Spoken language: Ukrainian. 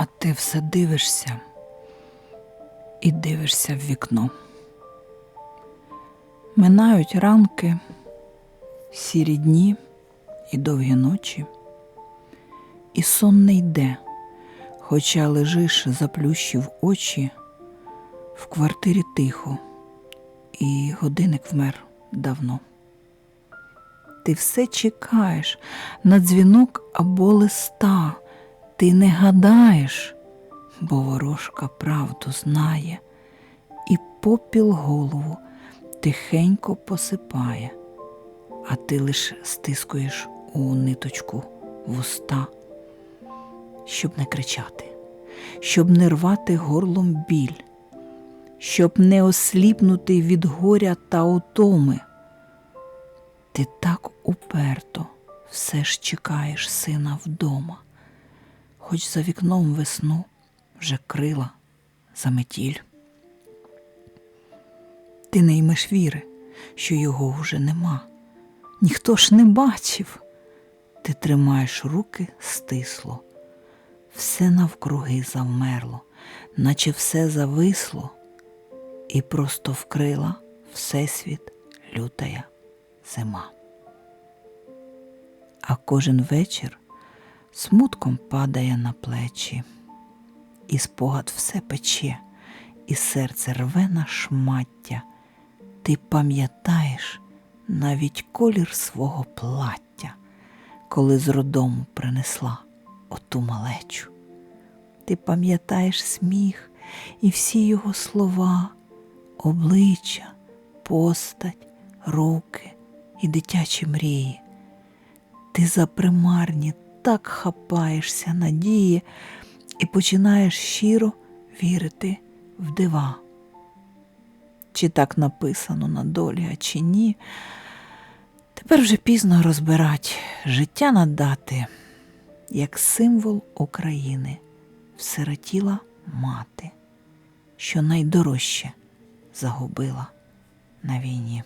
А ти все дивишся і дивишся в вікно. Минають ранки, сірі дні і довгі ночі, і сон не йде, хоча лежиш, заплющив очі, в квартирі тихо, і годинник вмер давно. Ти все чекаєш на дзвінок або листа, ти не гадаєш, бо ворожка правду знає, і попіл голову тихенько посипає, а ти лиш стискуєш у ниточку вуста, щоб не кричати, щоб не рвати горлом біль, щоб не осліпнути від горя та утоми. Ти так уперто все ж чекаєш сина вдома, хоч за вікном весну вже крила заметіль. Ти не ймеш віри, що його вже нема. Ніхто ж не бачив. Ти тримаєш руки стисло, все навкруги завмерло, наче все зависло, і просто вкрила Всесвіт лютая зима. А кожен вечір смутком падає на плечі, і спогад все пече, і серце рве на шмаття. Ти пам'ятаєш навіть колір свого плаття, коли з родому принесла оту малечу. Ти пам'ятаєш сміх і всі його слова, обличчя, постать, руки і дитячі мрії. Ти за примарні так хапаєшся надії і починаєш щиро вірити в дива. Чи так написано на долі, а чи ні. Тепер вже пізно розбирать життя надати, як символ України, всиротіла мати, що найдорожче загубила на війні.